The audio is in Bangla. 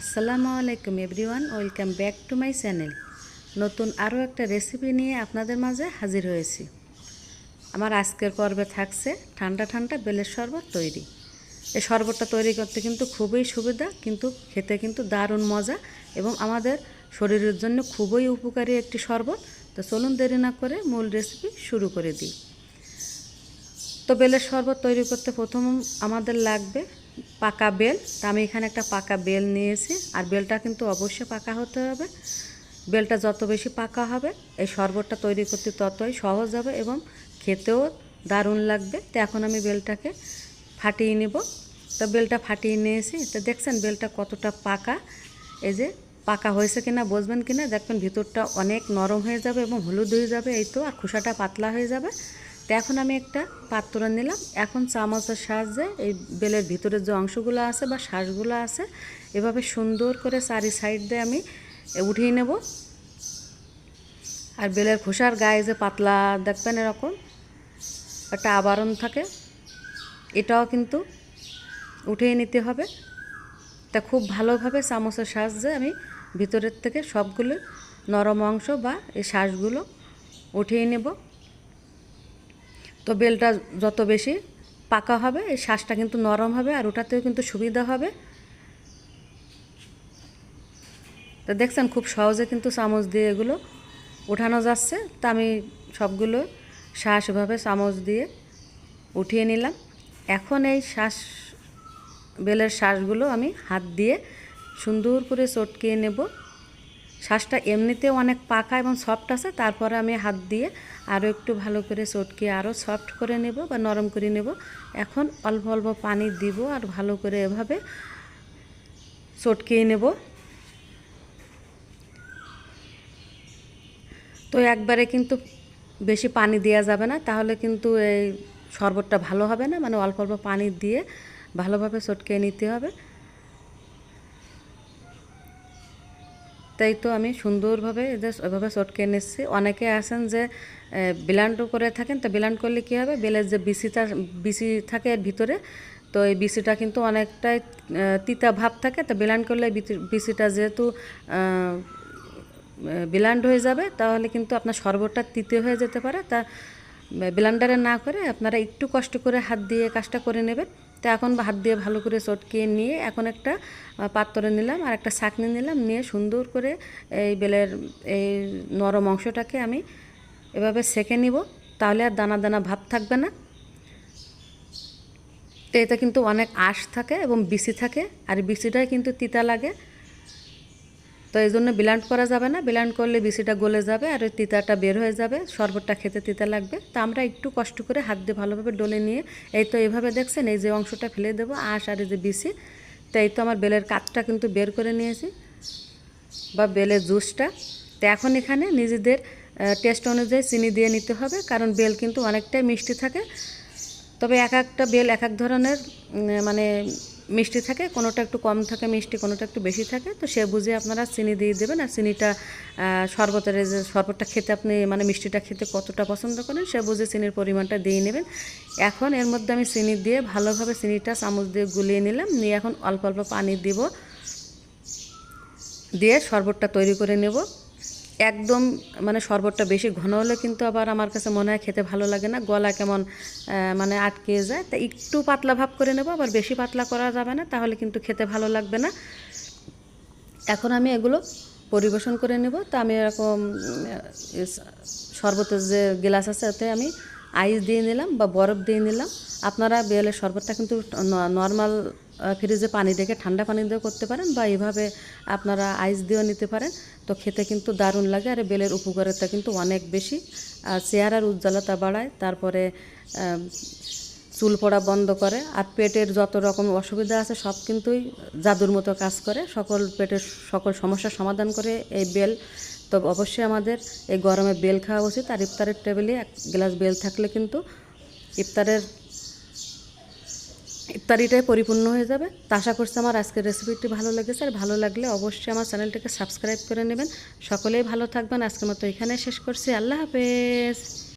আসসালামু আলাইকুম everyone, welcome back to my channel. নতুন আরও একটা রেসিপি নিয়ে আপনাদের মাঝে হাজির হয়েছি। আমার আজকের পর্বে থাকছে ঠান্ডা ঠান্ডা বেলের শরবত তৈরি। এই শরবতটা তৈরি করতে কিন্তু খুবই সুবিধা, কিন্তু খেতে কিন্তু দারুণ মজা এবং আমাদের শরীরের জন্য খুবই উপকারী একটি শরবত। তো চলুন দেরি না করে মূল রেসিপি শুরু করে দিই। তো বেলের শরবত তৈরি করতে প্রথম আমাদের লাগবে পাকা বেল। তা আমি এখানে একটা পাকা বেল নিয়েছি। আর বেলটা কিন্তু অবশ্যই পাকা হতে হবে। বেলটা যত বেশি পাকা হবে, এই শরবতটা তৈরি করতে ততই সহজ হবে এবং খেতেও দারুণ লাগবে। তো এখন আমি বেলটাকে ফাটিয়ে নেব। তো বেলটা ফাটিয়ে নিয়েছি। তো দেখছেন বেলটা কতটা পাকা। এই যে পাকা হয়েছে কিনা বুঝবেন কিনা? দেখবেন ভিতরটা অনেক নরম হয়ে যাবে এবং হলুদ হয়ে যাবে, এই তো। আর খোসাটা পাতলা হয়ে যাবে। তো এখন আমি একটা পাত্র নিলাম। এখন চামচের সাহায্যে এই বেলের ভিতরের যে অংশগুলো আছে বা শ্বাসগুলো আছে, এভাবে সুন্দর করে চারি সাইড দিয়ে আমি উঠিয়ে নেব। আর বেলের খোসার গায়ে যে পাতলা, দেখবেন এরকম একটা আবরণ থাকে, এটাও কিন্তু উঠিয়ে নিতে হবে। তা খুব ভালোভাবে চামচের সাহায্যে আমি ভিতরের থেকে সবগুলো নরম অংশ বা এই শ্বাসগুলো উঠিয়ে নেব। তো বেলটা যত বেশি পাকা হবে, এই শ্বাসটা কিন্তু নরম হবে আর ওটাতেও কিন্তু সুবিধা হবে। তো দেখছেন খুব সহজে কিন্তু চামচ দিয়ে এগুলো উঠানো যাচ্ছে। তা আমি সবগুলো শ্বাস এভাবে চামচ দিয়ে উঠিয়ে নিলাম। এখন এই শ্বাস, বেলের শ্বাসগুলো আমি হাত দিয়ে সুন্দর করে চটকিয়ে নেব। শ্বাসটা এমনিতেও অনেক পাকা এবং সফট আছে, তারপরে আমি হাত দিয়ে আরও একটু ভালো করে চটকে আরও সফট করে নেব বা নরম করে নেব। এখন অল্প অল্প পানি দিব আর ভালো করে এভাবে চটকিয়ে নেব। তো একবারে কিন্তু বেশি পানি দেওয়া যাবে না, তাহলে কিন্তু এই শরবতটা ভালো হবে না মানে অল্প অল্প পানি দিয়ে ভালোভাবে চটকে নিতে হবে। তাই তো আমি সুন্দরভাবে এদের ওইভাবে চটকে নিচ্ছি। অনেকে আছেন যে ব্লান্ডও করে থাকেন, তো ব্লান্ড করলে কী হবে? বেলের যে বিসিটা বিসি থাকে এর ভিতরে, তো এই বিসিটা কিন্তু অনেকটাই তিতা ভাব থাকে, তো ব্লান্ড করলে বিসিটা যেহেতু ব্লান্ড হয়ে যাবে, তাহলে কিন্তু আপনার শরবতটা তিতে হয়ে যেতে পারে। তা ব্লান্ডারে না করে আপনারা একটু কষ্ট করে হাত দিয়ে কাজটা করে নেবেন। তো এখন ভাত দিয়ে ভালো করে চটকিয়ে নিয়ে এখন একটা পাত্রে নিলাম আর একটা ছাকনি নিলাম, নিয়ে সুন্দর করে এই বেলের এই নরম অংশটাকে আমি এভাবে সেঁকে নিব, তাহলে আর দানা দানা ভাব থাকবে না। তো এটা কিন্তু অনেক আঁশ থাকে এবং বিসি থাকে, আর বিসিটাই কিন্তু তিতা লাগে। তো এই জন্য ব্লান্ড করা যাবে না। ব্লান্ড করলে বিসিটা গলে যাবে আর ওই তিতাটা বের হয়ে যাবে। শরবতটা খেতে তিতা লাগবে। তো আমরা একটু কষ্ট করে হাত দিয়ে ভালোভাবে ডলে নিয়ে এই তো এইভাবে দেখছেন, এই যে অংশটা ফেলে দেবো, আঁশ আর এই যে বিসি তো এই তো আমার বেলের কাঠটা কিন্তু বের করে নিয়েছি বা বেলের জুসটা। তো এখন এখানে নিজেদের টেস্ট অনুযায়ী চিনি দিয়ে নিতে হবে, কারণ বেল কিন্তু অনেকটাই মিষ্টি থাকে। তবে এক একটা বেল এক এক ধরনের মানে মিষ্টি থাকে, কোনোটা একটু কম থাকে মিষ্টি, কোনোটা একটু বেশি থাকে, তো সে বুঝে আপনারা চিনি দিয়ে দেবেন আর চিনিটা শরবতের যে শরবতটা খেতে আপনি মানে মিষ্টিটা খেতে কতটা পছন্দ করেন, সে বুঝে চিনির পরিমাণটা দিয়ে নেবেন। এখন এর মধ্যে আমি চিনি দিয়ে ভালোভাবে চিনিটা চামচ দিয়ে গুলিয়ে নিলাম, নিয়ে এখন অল্প অল্প পানি দিব, দিয়ে শরবতটা তৈরি করে নেব। একদম মানে শরবতটা বেশি ঘন হলে কিন্তু আবার আমার কাছে মনে হয় খেতে ভালো লাগে না। গলা কেমন মানে আটকে যায়। তা একটু পাতলা ভাব করে নেব, আবার বেশি পাতলা করা যাবে না, তাহলে কিন্তু খেতে ভালো লাগবে না। এখন আমি এগুলো পরিবেশন করে নেব। তা আমি এরকম শরবতের যে গ্লাস আছে, ওতে আমি আইস দিয়ে নিলাম বা বরফ দিয়ে নিলাম। আপনারা বেলের শরবতটা কিন্তু নর্মাল ফ্রিজে পানি দেখে ঠান্ডা পানি দিয়েও করতে পারেন বা এভাবে আপনারা আইস দিয়েও নিতে পারেন। তো খেতে কিন্তু দারুণ লাগে আর বেলের উপকারিতা কিন্তু অনেক বেশি। আর চেহারার উজ্জ্বলতা বাড়ায়, তারপরে চুল পড়া বন্ধ করে আর পেটের যত রকম অসুবিধা আছে সব কিন্তুই জাদুর মতো কাজ করে। সকল পেটের সকল সমস্যার সমাধান করে এই বেল। তো অবশ্যই আমাদের এই গরমে বেল খাওয়া উচিত আর ইফতারের টেবিলে এক গ্লাস বেল থাকলে কিন্তু ইফতারের ইত্যাদিটাই পরিপূর্ণ হয়ে যাবে। তা আশা করছি আমার আজকের রেসিপিটি ভালো লেগেছে। আর ভালো লাগলে অবশ্যই আমার চ্যানেলটাকে সাবস্ক্রাইব করে নেবেন। সকলেই ভালো থাকবেন। আজকের মতো এখানে শেষ করছি। আল্লাহ হাফেজ।